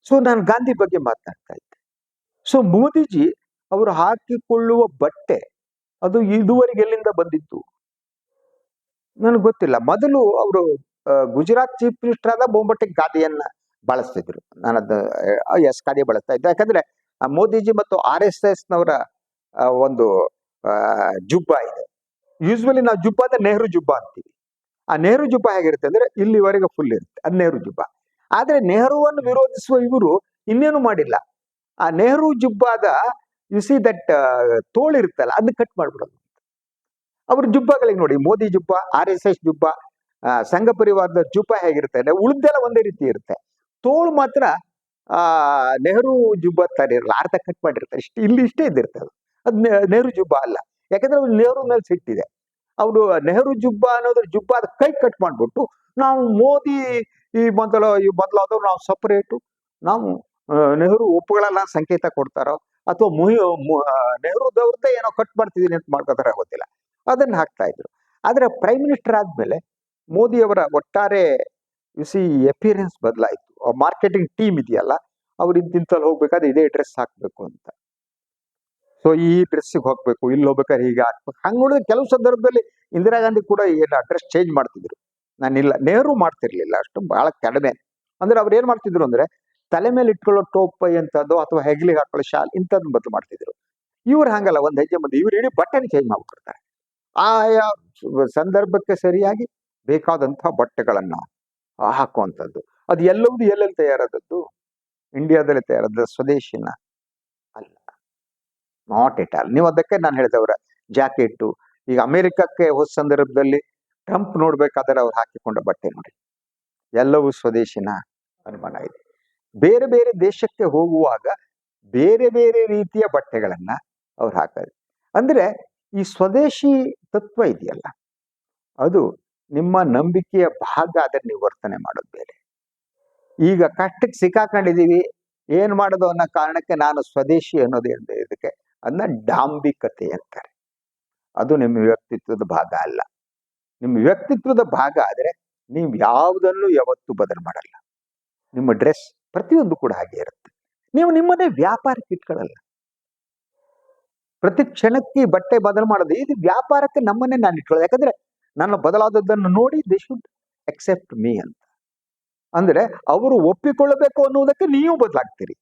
ಸೊ ನಾನು ಗಾಂಧಿ ಬಗ್ಗೆ ಮಾತನಾಡ್ತಾ ಇದ್ದೆ. ಸೊ ಮೋದಿಜಿ ಅವರು ಹಾಕಿಕೊಳ್ಳುವ ಬಟ್ಟೆ ಅದು ಇದುವರೆಗೆ ಎಲ್ಲಿಂದ ಬಂದಿತ್ತು ನನಗೆ ಗೊತ್ತಿಲ್ಲ. ಮೊದಲು ಅವರು ಗುಜರಾತ್ ಚೀಫ್ ಮಿನಿಸ್ಟರ್ ಆದ ಬೊಂಬಟ್ಟೆ ಗಾದಿಯನ್ನ ಬಳಸ್ತಿದ್ರು. ನಾನು ಅದು ಎಸ್ ಖಾದಿ ಬಳಸ್ತಾ ಇದ್ದೆ. ಯಾಕಂದ್ರೆ ಮೋದಿಜಿ ಮತ್ತು ಆರ್ ಎಸ್ ಎಸ್ನವರ ಒಂದು ಜುಬ್ಬ ಇದೆ. ಯೂಸ್ವಲಿ ನಾವು ಜುಬ್ಬ ಅಂದ್ರೆ ನೆಹರು ಜುಬ್ಬ ಅಂತೀವಿ. ಆ ನೆಹರು ಜುಬ್ಬ ಹೇಗಿರುತ್ತೆ ಅಂದ್ರೆ ಇಲ್ಲಿವರೆಗೆ ಫುಲ್ ಇರುತ್ತೆ. ಅದು ನೆಹರು ಜುಬ್ಬ. ಆದ್ರೆ ನೆಹರುವನ್ನು ವಿರೋಧಿಸುವ ಇವರು ಇನ್ನೇನು ಮಾಡಿಲ್ಲ. ಆ ನೆಹರು ಜುಬ್ಬಾದ ಯು ಸಿ ದಟ್ ತೋಳಿರುತ್ತಲ್ಲ ಅದನ್ನ ಕಟ್ ಮಾಡ್ಬಿಡೋದು. ಅವ್ರ ಜುಬ್ಬಗಳಿಗೆ ನೋಡಿ, ಮೋದಿ ಜುಬ್ಬ ಆರ್ ಎಸ್ ಎಸ್ ಜುಬ್ಬ ಸಂಘ ಪರಿವಾರದ ಜುಬ್ಬ ಹೇಗಿರುತ್ತೆ ಅಂದ್ರೆ ಉಳಿದೆಲ್ಲ ಒಂದೇ ರೀತಿ ಇರುತ್ತೆ. ತೋಳು ಮಾತ್ರ, ಆ, ನೆಹರು ಜುಬ್ಬ ತರ ಇರಲ್ಲ. ಅರ್ಧ ಕಟ್ ಮಾಡಿರ್ತಾರೆ. ಇಷ್ಟು, ಇಲ್ಲಿ ಇಷ್ಟೇ ಇದ್ದಿರುತ್ತೆ ಅದು ನೆಹರು ಜುಬ್ಬ ಅಲ್ಲ. ಯಾಕಂದ್ರೆ ಅವ್ರು ನೆಹರು ಮೇಲೆ ಸಿಟ್ಟಿದೆ ಅವರು ನೆಹರು ಜುಬ್ಬ ಅನ್ನೋದ್ರ ಜುಬ್ಬ ಅದ್ ಕೈ ಕಟ್ ಮಾಡ್ಬಿಟ್ಟು ನಾವು ಮೋದಿ ಈ ಮೊದಲ, ಈ ಮೊದಲಾದವ್ರು ನಾವು ಸಪರೇಟು ನಾವು ನೆಹರು ಒಪ್ಪುಗಳೆಲ್ಲ ಸಂಕೇತ ಕೊಡ್ತಾರೋ ಅಥವಾ ಮುಹಿ ನೆಹರುದವ್ರದ್ದೇ ಏನೋ ಕಟ್ ಮಾಡ್ತಿದೀನಿ ಅಂತ ಮಾಡ್ಕೋತಾರ ಗೊತ್ತಿಲ್ಲ. ಅದನ್ನ ಹಾಕ್ತಾ ಇದ್ರು. ಆದ್ರೆ ಪ್ರೈಮ್ ಮಿನಿಸ್ಟರ್ ಆದ್ಮೇಲೆ ಮೋದಿಯವರ ಒಟ್ಟಾರೆ ಸಿ ಎಪಿಯರೆನ್ಸ್ ಬದಲಾಯಿತು. ಮಾರ್ಕೆಟಿಂಗ್ ಟೀಮ್ ಇದೆಯಲ್ಲ, ಅವ್ರು ಇಂತಿಂತಲ್ಲಿ ಹೋಗ್ಬೇಕಾದ್ರೆ ಇದೇ ಡ್ರೆಸ್ ಹಾಕ್ಬೇಕು ಅಂತ. ಸೊ ಈ ಡ್ರೆಸ್ಸಿಗೆ ಹೋಗ್ಬೇಕು, ಇಲ್ಲಿ ಹೋಗ್ಬೇಕಾದ್ರೆ ಹೀಗೆ ಹಾಕ್ಬೇಕು ಹಂಗೆ ನೋಡಿದ್ರೆ ಕೆಲವು ಸಂದರ್ಭದಲ್ಲಿ ಇಂದಿರಾ ಗಾಂಧಿ ಕೂಡ ಏನು ಡ್ರೆಸ್ ಚೇಂಜ್ ಮಾಡ್ತಿದ್ರು. ನಾನಿಲ್ಲ, ನೆಹರು ಮಾಡ್ತಿರ್ಲಿಲ್ಲ ಅಷ್ಟು, ಬಹಳ ಕಡಿಮೆ. ಅಂದ್ರೆ ಅವ್ರು ಏನ್ ಮಾಡ್ತಿದ್ರು ಅಂದ್ರೆ, ತಲೆ ಮೇಲೆ ಇಟ್ಕೊಳ್ಳೋ ಟೋಪ್ ಅಂತದ್ದು ಅಥವಾ ಹೆಗ್ಲಿಗೆ ಹಾಕೊಳ್ಳೋ ಶಾಲ್ ಇಂಥದ್ದು ಬದಲು ಮಾಡ್ತಿದ್ರು. ಇವ್ರು ಹಂಗಲ್ಲ, ಒಂದು ಹೆಜ್ಜೆ ಮುಂದೆ, ಇವ್ರು ಇಡೀ ಬಟ್ಟೆನ ಚೇಂಜ್ ಮಾಡ್ಬಿಡ್ತಾರೆ ಆಯಾ ಸಂದರ್ಭಕ್ಕೆ ಸರಿಯಾಗಿ ಬೇಕಾದಂತಹ ಬಟ್ಟೆಗಳನ್ನ ಹಾಕುವಂಥದ್ದು. ಅದು ಎಲ್ಲವೂ ಎಲ್ಲೆಲ್ಲಿ ತಯಾರಾದದ್ದು? ಇಂಡಿಯಾದಲ್ಲಿ ತಯಾರಾದ ಸ್ವದೇಶಿನ ನಾಟ್ ಎಟ್ ಆಲ್ ನೀವು ಅದಕ್ಕೆ ನಾನು ಅವರ ಜಾಕೆಟ್ಟು. ಈಗ ಅಮೆರಿಕಕ್ಕೆ ಹೋದ ಸಂದರ್ಭದಲ್ಲಿ ಟ್ರಂಪ್ ನೋಡ್ಬೇಕಾದ್ರೆ ಅವ್ರು ಹಾಕಿಕೊಂಡ ಬಟ್ಟೆ ನೋಡಿ. ಎಲ್ಲವೂ ಸ್ವದೇಶಿನ ಅನುಮಾನ ಇದೆ. ಬೇರೆ ಬೇರೆ ದೇಶಕ್ಕೆ ಹೋಗುವಾಗ ಬೇರೆ ಬೇರೆ ರೀತಿಯ ಬಟ್ಟೆಗಳನ್ನ ಅವ್ರು ಹಾಕೋದು. ಅಂದ್ರೆ ಈ ಸ್ವದೇಶಿ ತತ್ವ ಇದೆಯಲ್ಲ, ಅದು ನಿಮ್ಮ ನಂಬಿಕೆಯ ಭಾಗ ಅದನ್ನ ನೀವು ವರ್ತನೆ ಮಾಡೋದು ಬೇರೆ. ಈಗ ಕಷ್ಟಕ್ಕೆ ಸಿಕ್ಕಾಕೊಂಡಿದ್ದೀವಿ, ಏನ್ ಮಾಡೋದು ಅನ್ನೋ ಕಾರಣಕ್ಕೆ ನಾನು ಸ್ವದೇಶಿ ಅನ್ನೋದು ಇದಕ್ಕೆ ಅದನ್ನ ಡಾಂಬಿಕತೆ ಅಂತಾರೆ. ಅದು ನಿಮ್ಮ ವ್ಯಕ್ತಿತ್ವದ ಭಾಗ ಅಲ್ಲ. ನಿಮ್ಮ ವ್ಯಕ್ತಿತ್ವದ ಭಾಗ ಆದರೆ ನೀವು ಯಾವುದನ್ನು ಯಾವತ್ತೂ ಬದಲು ಮಾಡಲ್ಲ. ನಿಮ್ಮ ಡ್ರೆಸ್ ಪ್ರತಿಯೊಂದು ಕೂಡ ಹಾಗೆ ಇರುತ್ತೆ. ನೀವು ನಿಮ್ಮನ್ನೇ ವ್ಯಾಪಾರಕ್ಕೆ ಇಟ್ಕೊಳ್ಳಲ್ಲ ಪ್ರತಿ ಕ್ಷಣಕ್ಕೆ ಬಟ್ಟೆ ಬದಲು ಮಾಡೋದು, ಇದು ವ್ಯಾಪಾರಕ್ಕೆ ನಮ್ಮನ್ನೇ ನಾನು ಇಟ್ಕೊಳ್ಳೋದು. ಯಾಕಂದ್ರೆ ನನ್ನ ಬದಲಾದದ್ದನ್ನು ನೋಡಿ ದೇ ಶುಡ್ ಅಕ್ಸೆಪ್ಟ್ ಮೀ ಅಂತ. ಅಂದ್ರೆ ಅವರು ಒಪ್ಪಿಕೊಳ್ಳಬೇಕು ಅನ್ನುವುದಕ್ಕೆ ನೀವು ಬದಲಾಗ್ತೀರಿ.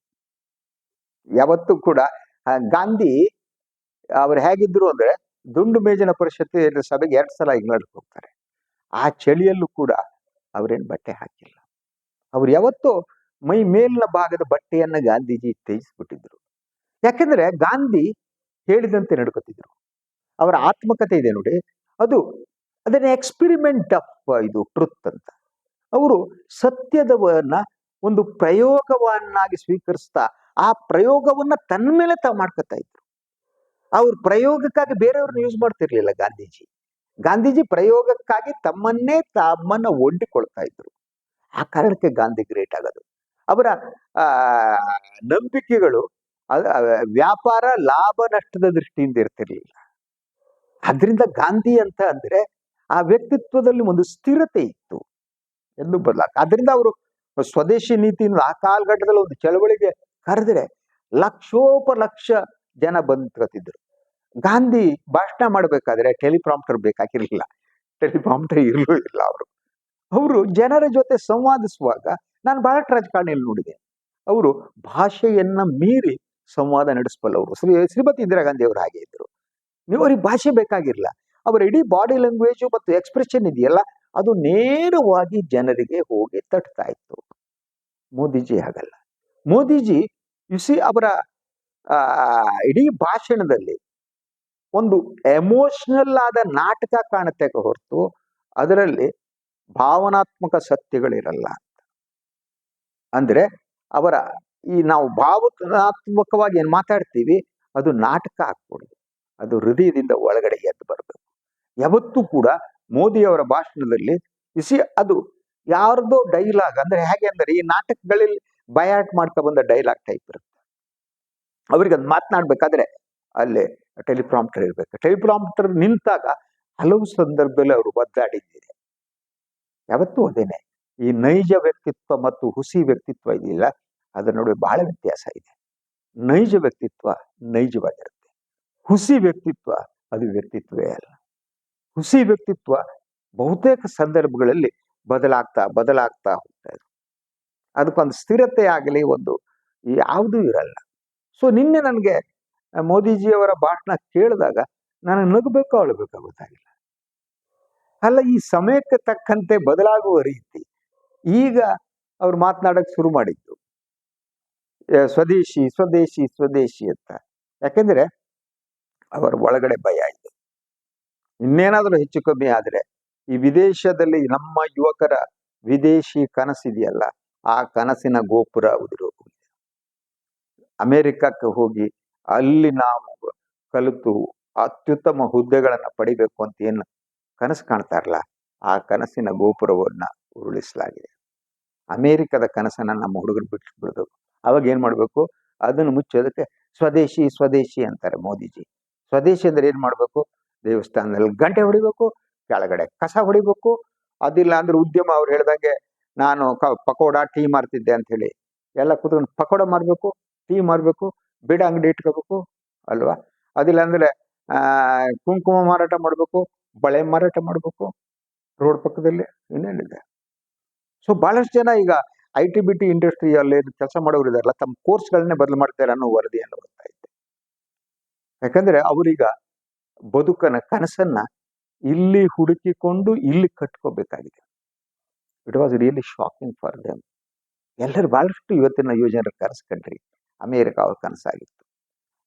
ಯಾವತ್ತೂ ಕೂಡ ಗಾಂಧಿ ಅವ್ರು ಹೇಗಿದ್ರು ಅಂದ್ರೆ ದುಂಡು ಮೇಜಿನ ಪರಿಷತ್ತು ಸಭೆಗೆ ಎರಡು ಸಲ ಇಂಗ್ಲೆಂಡ್ಗೆ ಹೋಗ್ತಾರೆ. ಆ ಚಳಿಯಲ್ಲೂ ಕೂಡ ಅವ್ರೇನು ಬಟ್ಟೆ ಹಾಕಿಲ್ಲ. ಅವ್ರು ಯಾವತ್ತೋ ಮೈ ಮೇಲಿನ ಭಾಗದ ಬಟ್ಟೆಯನ್ನ ಗಾಂಧೀಜಿ ತ್ಯಜಿಸ್ಬಿಟ್ಟಿದ್ರು. ಯಾಕೆಂದ್ರೆ ಗಾಂಧಿ ಹೇಳಿದಂತೆ ನಡ್ಕೋತಿದ್ರು. ಅವರ ಆತ್ಮಕತೆ ಇದೆ ನೋಡಿ. ಅದು ಅದನ್ನ ಎಕ್ಸ್ಪಿರಿಮೆಂಟ್ ಆಫ್ ಇದು ಟ್ರುತ್ ಅಂತ. ಅವರು ಸತ್ಯದವನ್ನ ಒಂದು ಪ್ರಯೋಗವನ್ನಾಗಿ ಸ್ವೀಕರಿಸ್ತಾ, ಆ ಪ್ರಯೋಗವನ್ನ ತನ್ನ ಮೇಲೆ ತಾವು ಮಾಡ್ಕೊತಾ ಇದ್ರು. ಅವ್ರ ಪ್ರಯೋಗಕ್ಕಾಗಿ ಬೇರೆಯವ್ರನ್ನ ಯೂಸ್ ಮಾಡ್ತಿರ್ಲಿಲ್ಲ ಗಾಂಧೀಜಿ. ಗಾಂಧೀಜಿ ಪ್ರಯೋಗಕ್ಕಾಗಿ ತಮ್ಮನ್ನೇ ತಮ್ಮನ್ನ ಒಡ್ಡಿಕೊಳ್ತಾ ಇದ್ರು. ಆ ಕಾರಣಕ್ಕೆ ಗಾಂಧಿ ಗ್ರೇಟ್ ಆಗೋದು. ಅವರ ನಂಬಿಕೆಗಳು ವ್ಯಾಪಾರ ಲಾಭ ನಷ್ಟದ ದೃಷ್ಟಿಯಿಂದ ಇರ್ತಿರ್ಲಿಲ್ಲ. ಅದರಿಂದ ಗಾಂಧಿ ಅಂತ ಅಂದ್ರೆ ಆ ವ್ಯಕ್ತಿತ್ವದಲ್ಲಿ ಒಂದು ಸ್ಥಿರತೆ ಇತ್ತು. ಎಂದು ಬರ್ಲಾಕ ಅದರಿಂದ ಅವರು ಸ್ವದೇಶಿ ನೀತಿಯಿಂದ ಆ ಕಾಲಘಟ್ಟದಲ್ಲಿ ಒಂದು ಚಳವಳಿಗೆ ಕರೆದ್ರೆ ಲಕ್ಷೋಪಲಕ್ಷ ಜನ ಬಂದ್ಕೊತಿದ್ರು. ಗಾಂಧಿ ಭಾಷಣ ಮಾಡಬೇಕಾದ್ರೆ ಟೆಲಿಪ್ರಾಂಪ್ಟರ್ ಬೇಕಾಗಿರಲಿಲ್ಲ. ಟೆಲಿಪ್ರಾಂಪ್ಟರ್ ಇರಲೂ ಇಲ್ಲ ಅವರು. ಅವರು ಜನರ ಜೊತೆ ಸಂವಾದಿಸುವಾಗ ನಾನು ಬಹಳಷ್ಟು ರಾಜಕಾರಣಿಯಲ್ಲಿ ನೋಡಿದೆ. ಅವರು ಭಾಷೆಯನ್ನ ಮೀರಿ ಸಂವಾದ ನಡೆಸಬಲ್ಲವರು ಶ್ರೀ ಶ್ರೀಮತಿ ಇಂದಿರಾ ಗಾಂಧಿ ಅವರು ಹಾಗೆ ಇದ್ರು. ನೀವು ಅವ್ರಿಗೆ ಭಾಷೆ ಬೇಕಾಗಿರಲ್ಲ ಅವರ ಇಡೀ ಬಾಡಿ ಲ್ಯಾಂಗ್ವೇಜು ಮತ್ತು ಎಕ್ಸ್ಪ್ರೆಷನ್ ಇದೆಯಲ್ಲ ಅದು ನೇರವಾಗಿ ಜನರಿಗೆ ಹೋಗಿ ತಟ್ತಾ ಇತ್ತು. ಮೋದಿಜಿ ಹಾಗಲ್ಲ. ಮೋದಿಜಿ ಯುಸಿ ಅವರ ಇಡೀ ಭಾಷಣದಲ್ಲಿ ಒಂದು ಎಮೋಷನಲ್ ಆದ ನಾಟಕ ಕಾಣುತ್ತೆ ಹೊರತು ಅದರಲ್ಲಿ ಭಾವನಾತ್ಮಕ ಸತ್ಯಗಳಿರಲ್ಲ ಅಂತ. ಅಂದ್ರೆ ಅವರ ಈ ನಾವು ಭಾವನಾತ್ಮಕವಾಗಿ ಏನು ಮಾತಾಡ್ತೀವಿ, ಅದು ನಾಟಕ ಆಗ್ಕೊಡುದು ಅದು ಹೃದಯದಿಂದ ಒಳಗಡೆ ಎದ್ದು ಬರಬೇಕು. ಯಾವತ್ತೂ ಕೂಡ ಮೋದಿ ಅವರ ಭಾಷಣದಲ್ಲಿ ಇಸಿ ಅದು ಯಾರ್ದೋ ಡೈಲಾಗ್ ಅಂದ್ರೆ ಹೇಗೆ ಅಂದ್ರೆ ಈ ನಾಟಕಗಳಲ್ಲಿ ಬಯಾಟ್ ಮಾಡ್ಕೊ ಬಂದ ಡೈಲಾಗ್ ಟೈಪ್ ಇರುತ್ತೆ. ಅವ್ರಿಗೆ ಅದು ಮಾತನಾಡ್ಬೇಕಾದ್ರೆ ಅಲ್ಲಿ ಟೆಲಿಪ್ರಾಂಪ್ಟರ್ ಇರ್ಬೇಕು. ಟೆಲಿಪ್ರಾಂಪ್ಟರ್ ನಿಂತಾಗ ಹಲವು ಸಂದರ್ಭದಲ್ಲಿ ಅವರು ಒದ್ದಾಡಿದ್ದೀರಿ. ಯಾವತ್ತೂ ಅದೇನೆ. ಈ ನೈಜ ವ್ಯಕ್ತಿತ್ವ ಮತ್ತು ಹುಸಿ ವ್ಯಕ್ತಿತ್ವ ಇದೆಯಲ್ಲ ಅದರ ನಡುವೆ ಬಹಳ ವ್ಯತ್ಯಾಸ ಇದೆ. ನೈಜ ವ್ಯಕ್ತಿತ್ವ ನೈಜವಾಗಿರುತ್ತೆ. ಹುಸಿ ವ್ಯಕ್ತಿತ್ವ ಅದು ವ್ಯಕ್ತಿತ್ವವೇ ಅಲ್ಲ. ಹುಸಿ ವ್ಯಕ್ತಿತ್ವ ಬಹುತೇಕ ಸಂದರ್ಭಗಳಲ್ಲಿ ಬದಲಾಗ್ತಾ ಬದಲಾಗ್ತಾ ಹೋಗ್ತಾ ಇದೆ. ಅದಕ್ಕೊಂದು ಸ್ಥಿರತೆ ಆಗಲಿ ಒಂದು ಯಾವುದೂ ಇರಲ್ಲ. ಸೊ ನಿನ್ನೆ ನನಗೆ ಮೋದಿಜಿಯವರ ಭಾಷಣ ಕೇಳಿದಾಗ ನಾನು ನಗಬೇಕು, ಅಳಬೇಕು ಗೊತ್ತಾಗಿಲ್ಲ. ಅಲ್ಲ, ಈ ಸಮಯಕ್ಕೆ ತಕ್ಕಂತೆ ಬದಲಾಗುವ ರೀತಿ ಈಗ ಅವ್ರು ಮಾತನಾಡಕ್ಕೆ ಶುರು ಮಾಡಿದ್ದು. ಸ್ವದೇಶಿ ಸ್ವದೇಶಿ ಸ್ವದೇಶಿ ಅಂತ. ಯಾಕೆಂದ್ರೆ, ಅವರ ಒಳಗಡೆ ಭಯ ಇನ್ನೇನಾದರೂ ಹೆಚ್ಚು ಕಮ್ಮಿ ಆದರೆ ಈ ವಿದೇಶದಲ್ಲಿ ನಮ್ಮ ಯುವಕರ ವಿದೇಶಿ ಕನಸಿದೆಯಲ್ಲ ಆ ಕನಸಿನ ಗೋಪುರ ಉದುರು. ಅಮೇರಿಕಕ್ಕೆ ಹೋಗಿ ಅಲ್ಲಿ ನಾವು ಕಲಿತು ಅತ್ಯುತ್ತಮ ಹುದ್ದೆಗಳನ್ನು ಪಡಿಬೇಕು ಅಂತ ಏನು ಕನಸು ಕಾಣ್ತಾರಲ್ಲ ಆ ಕನಸಿನ ಗೋಪುರವನ್ನು ಉರುಳಿಸಲಾಗಿದೆ. ಅಮೇರಿಕದ ಕನಸನ್ನ ನಮ್ಮ ಹುಡುಗರು ಬಿಟ್ಟು ಬಿಡಬೇಕು ಅವಾಗ ಏನು ಮಾಡಬೇಕು? ಅದನ್ನು ಮುಚ್ಚೋದಕ್ಕೆ ಸ್ವದೇಶಿ ಸ್ವದೇಶಿ ಅಂತಾರೆ ಮೋದಿಜಿ. ಸ್ವದೇಶಿ ಅಂದರೆ ಏನು ಮಾಡ್ಬೇಕು? ದೇವಸ್ಥಾನದಲ್ಲಿ ಗಂಟೆ ಹೊಡಿಬೇಕು, ಕೆಳಗಡೆ ಕಸ ಹೊಡಿಬೇಕು. ಅದಿಲ್ಲ ಅಂದ್ರೆ ಉದ್ಯಮ ಅವ್ರು ಹೇಳ್ದಂಗೆ ನಾನು ಕ ಪಕೋಡ ಟೀ ಮಾರ್ತಿದ್ದೆ ಅಂತ ಹೇಳಿ ಎಲ್ಲ ಕೂತ್ಕೊಂಡು ಪಕೋಡ ಮಾರ್ಬೇಕು, ಟೀ ಮಾರಬೇಕು ಬಿಡ ಅಂಗಡಿ ಇಟ್ಕೋಬೇಕು ಅಲ್ವಾ? ಅದಿಲ್ಲ ಅಂದ್ರೆ ಕುಂಕುಮ ಮಾರಾಟ ಮಾಡಬೇಕು, ಬಳೆ ಮಾರಾಟ ಮಾಡಬೇಕು ರೋಡ್ ಪಕ್ಕದಲ್ಲಿ ಇನ್ನೇನಿದೆ. ಸೊ ಬಹಳಷ್ಟು ಜನ ಈಗ ಐ ಟಿ ಬಿ ಟಿ ಇಂಡಸ್ಟ್ರಿಯಲ್ಲಿ ಕೆಲಸ ಮಾಡೋರು ಇದಾರಲ್ಲ, ತಮ್ಮ ಕೋರ್ಸ್ಗಳನ್ನೇ ಬದಲು ಮಾಡ್ತಾರೆ ಅನ್ನೋ ವರದಿಯನ್ನು ಬರ್ತಾ ಇದ್ದೆ ಯಾಕಂದ್ರೆ ಅವರೀಗ ಬದುಕನ ಕನಸನ್ನ ಇಲ್ಲಿ ಹುಡುಕಿಕೊಂಡು ಇಲ್ಲಿ ಕಟ್ಕೋಬೇಕಾಗಿದೆ. It was really shocking for them ಎಲ್ಲರೂ ಬಹಳಷ್ಟು ಇವತ್ತಿನ ಯುವಜನರ ಕನಸು ಕಂಡ್ರಿ. ಅಮೇರಿಕ ಅವ್ರ ಕನಸಾಗಿತ್ತು.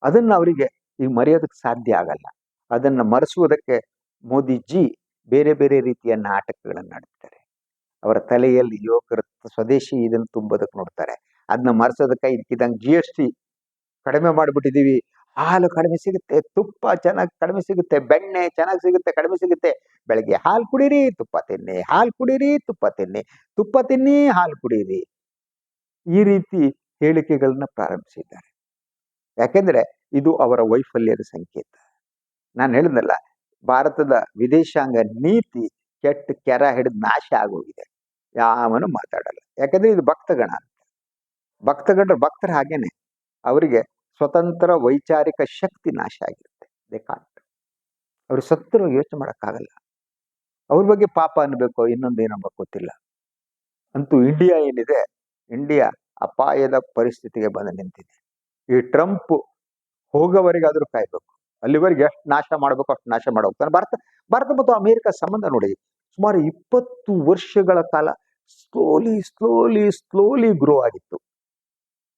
ಅದನ್ನ ಅವರಿಗೆ ಈಗ ಮರೆಯೋದಕ್ಕೆ ಸಾಧ್ಯ ಆಗಲ್ಲ. ಅದನ್ನ ಮರೆಸುವುದಕ್ಕೆ ಮೋದಿಜಿ ಬೇರೆ ಬೇರೆ ರೀತಿಯ ನಾಟಕಗಳನ್ನು ನಡೆಸ್ತಾರೆ ಅವರ ತಲೆಯಲ್ಲಿ ಯುವಕರ ಸ್ವದೇಶಿ ಇದನ್ನು ತುಂಬೋದಕ್ಕೆ ನೋಡ್ತಾರೆ. ಅದನ್ನ ಮರೆಸೋದಕ್ಕೆ ಇದಕ್ಕಿದಂಗೆ ಜಿ ಎಸ್ ಟಿ ಕಡಿಮೆ ಮಾಡಿಬಿಟ್ಟಿದೀವಿ. ಹಾಲು ಕಡಿಮೆ ಸಿಗುತ್ತೆ, ತುಪ್ಪ ಚೆನ್ನಾಗಿ ಕಡಿಮೆ ಸಿಗುತ್ತೆ, ಬೆಣ್ಣೆ ಚೆನ್ನಾಗಿ ಸಿಗುತ್ತೆ, ಕಡಿಮೆ ಸಿಗುತ್ತೆ. ಬೆಳಗ್ಗೆ ಹಾಲು ಕುಡೀರಿ, ತುಪ್ಪ ತಿನ್ನಿ. ಹಾಲು ಕುಡೀರಿ, ತುಪ್ಪ ತಿನ್ನಿ. ತುಪ್ಪ ತಿನ್ನಿ, ಹಾಲು ಕುಡೀರಿ. ಈ ರೀತಿ ಹೇಳಿಕೆಗಳನ್ನ ಪ್ರಾರಂಭಿಸಿದ್ದಾರೆ. ಯಾಕೆಂದ್ರೆ ಇದು ಅವರ ವೈಫಲ್ಯದ ಸಂಕೇತ. ನಾನು ಹೇಳಿದ್ನಲ್ಲ ಭಾರತದ ವಿದೇಶಾಂಗ ನೀತಿ ಕೆಟ್ಟ ಕೆರ ಹಿಡಿದು ನಾಶ ಆಗೋಗಿದೆ. ಯಾವನು ಮಾತಾಡಲ್ಲ. ಯಾಕಂದ್ರೆ ಇದು ಭಕ್ತಗಣ ಅಂತ. ಭಕ್ತಗಣರು ಭಕ್ತರ ಹಾಗೇನೆ. ಅವರಿಗೆ ಸ್ವತಂತ್ರ ವೈಚಾರಿಕ ಶಕ್ತಿ ನಾಶ ಆಗಿರುತ್ತೆ. ದೇ ಕಾಂಟ್ ಅವರು ಸತ್ತರು ಯೋಚನೆ ಮಾಡೋಕ್ಕಾಗಲ್ಲ. ಅವ್ರ ಬಗ್ಗೆ ಪಾಪ ಅನ್ಬೇಕು, ಇನ್ನೊಂದು ಏನೋ ಗೊತ್ತಿಲ್ಲ. ಅಂತೂ ಇಂಡಿಯಾ ಏನಿದೆ ಇಂಡಿಯಾ ಅಪಾಯದ ಪರಿಸ್ಥಿತಿಗೆ ಬಂದು ನಿಂತಿದೆ. ಈ ಟ್ರಂಪ್ ಹೋಗೋವರೆಗಾದ್ರೂ ಕಾಯ್ಬೇಕು. ಅಲ್ಲಿವರೆಗೆ ಎಷ್ಟು ನಾಶ ಮಾಡಬೇಕು, ಅಷ್ಟು ನಾಶ ಮಾಡೋಗ್ತಾನೆ ಭಾರತ ಭಾರತ ಮತ್ತು ಅಮೆರಿಕ ಸಂಬಂಧ ನೋಡಿ, ಸುಮಾರು ಇಪ್ಪತ್ತು ವರ್ಷಗಳ ಕಾಲ ಸ್ಲೋಲಿ ಸ್ಲೋಲಿ ಸ್ಲೋಲಿ ಗ್ರೋ ಆಗಿತ್ತು.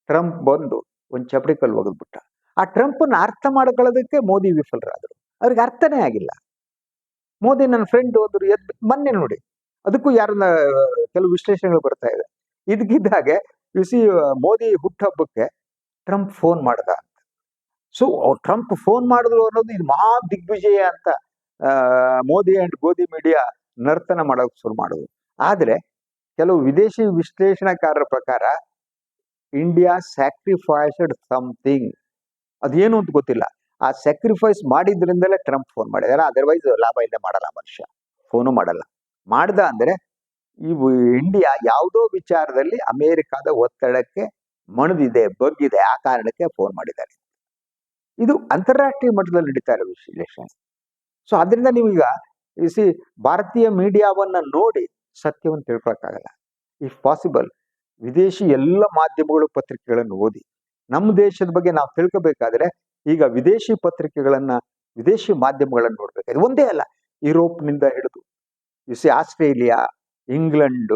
ಟ್ರಂಪ್ ಬಂದು ಒಂದು ಚಪಡಿ ಕಲ್ಲು ಒಗೆದ್ಬಿಟ್ಟ ಆ ಟ್ರಂಪ್ನ ಅರ್ಥ ಮಾಡ್ಕೊಳ್ಳೋದಕ್ಕೆ ಮೋದಿ ವಿಫಲರಾದರು. ಅವ್ರಿಗೆ ಅರ್ಥನೇ ಆಗಿಲ್ಲ. ಮೋದಿ ನನ್ನ ಫ್ರೆಂಡ್ ಒಂದು ಎದ್ ಮೊನ್ನೆ ನೋಡಿ, ಅದಕ್ಕೂ ಯಾರನ್ನ, ಕೆಲವು ವಿಶ್ಲೇಷಣೆಗಳು ಬರ್ತಾ ಇದೆ. ಇದಕ್ಕಿದ್ದಾಗೆ ಸಿ ಮೋದಿ ಹುಟ್ಟಹಬ್ಬಕ್ಕೆ ಟ್ರಂಪ್ ಫೋನ್ ಮಾಡ್ದ ಅಂತ. ಸೊ ಟ್ರಂಪ್ ಫೋನ್ ಮಾಡಿದ್ರು ಅನ್ನೋದು ಇದು ಮಹಾ ದಿಗ್ವಿಜಯ ಅಂತ ಮೋದಿ ಅಂಡ್ ಗೋಧಿ ಮೀಡಿಯಾ ನರ್ತನ ಮಾಡೋಕೆ ಶುರು ಮಾಡೋದು ಆದರೆ, ಕೆಲವು ವಿದೇಶಿ ವಿಶ್ಲೇಷಣಕಾರರ ಪ್ರಕಾರ ಇಂಡಿಯಾ ಸ್ಯಾಕ್ರಿಫೈಸ್ಡ್ ಸಮಥಿಂಗ್ ಅದೇನು ಅಂತ ಗೊತ್ತಿಲ್ಲ. ಆ ಸ್ಯಾಕ್ರಿಫೈಸ್ ಮಾಡಿದ್ರಿಂದಲೇ ಟ್ರಂಪ್ ಫೋನ್ ಮಾಡಿದಾರೆ ಅದರ್ವೈಸ್ ಲಾಭ ಇಲ್ಲದೆ ಮಾಡಲ್ಲ ಮನುಷ್ಯ. ಫೋನು ಮಾಡಲ್ಲ. ಮಾಡ್ದ ಅಂದರೆ ಇವು ಇಂಡಿಯಾ ಯಾವುದೋ ವಿಚಾರದಲ್ಲಿ ಅಮೇರಿಕಾದ ಒತ್ತಡಕ್ಕೆ ಮಣಿದಿದೆ, ಬಗ್ಗಿದೆ. ಆ ಕಾರಣಕ್ಕೆ ಫೋನ್ ಮಾಡಿದ್ದಾರೆ. ಇದು ಅಂತಾರಾಷ್ಟ್ರೀಯ ಮಟ್ಟದಲ್ಲಿ ನಡೀತಾ ಇರೋ ವಿಶ್ಲೇಷಣೆ ಸೊ ಅದರಿಂದ ನೀವೀಗ ಸಿ ಭಾರತೀಯ ಮೀಡಿಯಾವನ್ನ ನೋಡಿ ಸತ್ಯವನ್ನು ತಿಳ್ಕೊಳಕ್ಕಾಗಲ್ಲ. ಇಫ್ ಪಾಸಿಬಲ್ ವಿದೇಶಿ ಎಲ್ಲ ಮಾಧ್ಯಮಗಳು ಪತ್ರಿಕೆಗಳನ್ನು ಓದಿ. ನಮ್ಮ ದೇಶದ ಬಗ್ಗೆ ನಾವು ತಿಳ್ಕೋಬೇಕಾದ್ರೆ ಈಗ ವಿದೇಶಿ ಪತ್ರಿಕೆಗಳನ್ನ ವಿದೇಶಿ ಮಾಧ್ಯಮಗಳನ್ನು ನೋಡ್ಬೇಕಾದ್ರೆ ಒಂದೇ ಅಲ್ಲ, ಯುರೋಪ್ನಿಂದ ಹಿಡಿದು ಸಿ ಆಸ್ಟ್ರೇಲಿಯಾ, ಇಂಗ್ಲೆಂಡ್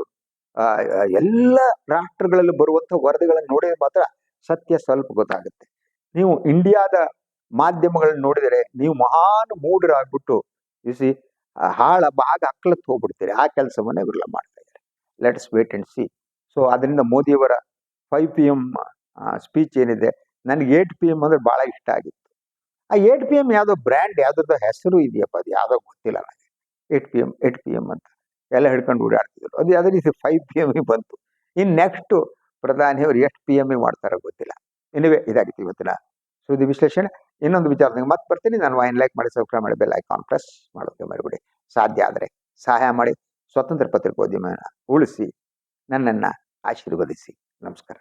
ಎಲ್ಲ ರಾಷ್ಟ್ರಗಳಲ್ಲಿ ಬರುವಂಥ ವರದಿಗಳನ್ನು ನೋಡಿದ್ರೆ ಮಾತ್ರ ಸತ್ಯ ಸ್ವಲ್ಪ ಗೊತ್ತಾಗುತ್ತೆ. ನೀವು ಇಂಡಿಯಾದ ಮಾಧ್ಯಮಗಳನ್ನ ನೋಡಿದರೆ ನೀವು ಮಹಾನ್ ಮೂಢರಾಗ್ಬಿಟ್ಟು ಸಿ ಹಾಳ, ಭಾಗ ಅಕ್ಲತ್ ಹೋಗ್ಬಿಡ್ತೀರಿ. ಆ ಕೆಲಸವನ್ನ ಇವರೆಲ್ಲ ಮಾಡ್ತಾ ಇದ್ದಾರೆ. Let's wait and see so ಅದರಿಂದ ಮೋದಿಯವರ ಫೈವ್ ಪಿ ಎಂ ಸ್ಪೀಚ್ ಏನಿದೆ, ನನಗೆ ಏಟ್ ಪಿ ಎಂ ಅಂದ್ರೆ ಭಾಳ ಇಷ್ಟ ಆಗಿತ್ತು. ಆ ಏಟ್ ಪಿ ಎಂ ಯಾವುದೋ ಬ್ರ್ಯಾಂಡ್ ಯಾವುದ್ರದ್ದು ಹೆಸರು ಇದೆಯಪ್ಪ, ಅದು ಯಾವುದೋ ಗೊತ್ತಿಲ್ಲ ನನಗೆ. Eight P M eight P M ಅಂತ ಎಲ್ಲ ಹಿಡ್ಕೊಂಡು ಓಡಾಡ್ತಿದ್ರು. ಅದು ಯಾವುದೇ ರೀತಿ ಫೈವ್ ಪಿ ಎಂ ಬಂತು. ಇನ್ನು ನೆಕ್ಸ್ಟು ಪ್ರಧಾನಿಯವರು ಎಷ್ಟು ಪಿ ಎಂ ಮಾಡ್ತಾರೋ ಗೊತ್ತಿಲ್ಲ. ಇನ್ನುವೇ ಇದಾಗಿತ್ತು ಇವತ್ತಿನ ಸುದ್ದಿ ವಿಶ್ಲೇಷಣೆ. ಇನ್ನೊಂದು ವಿಚಾರದಾಗ ಮತ್ತೆ ಬರ್ತೀನಿ. ನಾನು ವೈನ್ ಲೈಕ್ ಮಾಡಿ ಸಬ್ಸ್ಕ್ರೈಬ್ ಮಾಡಿ ಬೆಲ್ ಐಕಾನ್ ಪ್ರೆಸ್ ಮಾಡೋಕೆ ಮಾಡಿಬಿಡಿ ಸಾಧ್ಯ ಆದರೆ ಸಹಾಯ ಮಾಡಿ. ಸ್ವತಂತ್ರ ಪತ್ರಿಕೋದ್ಯಮನ ಉಳಿಸಿ. ನನ್ನನ್ನು ಆಶೀರ್ವದಿಸಿ. ನಮಸ್ಕಾರ.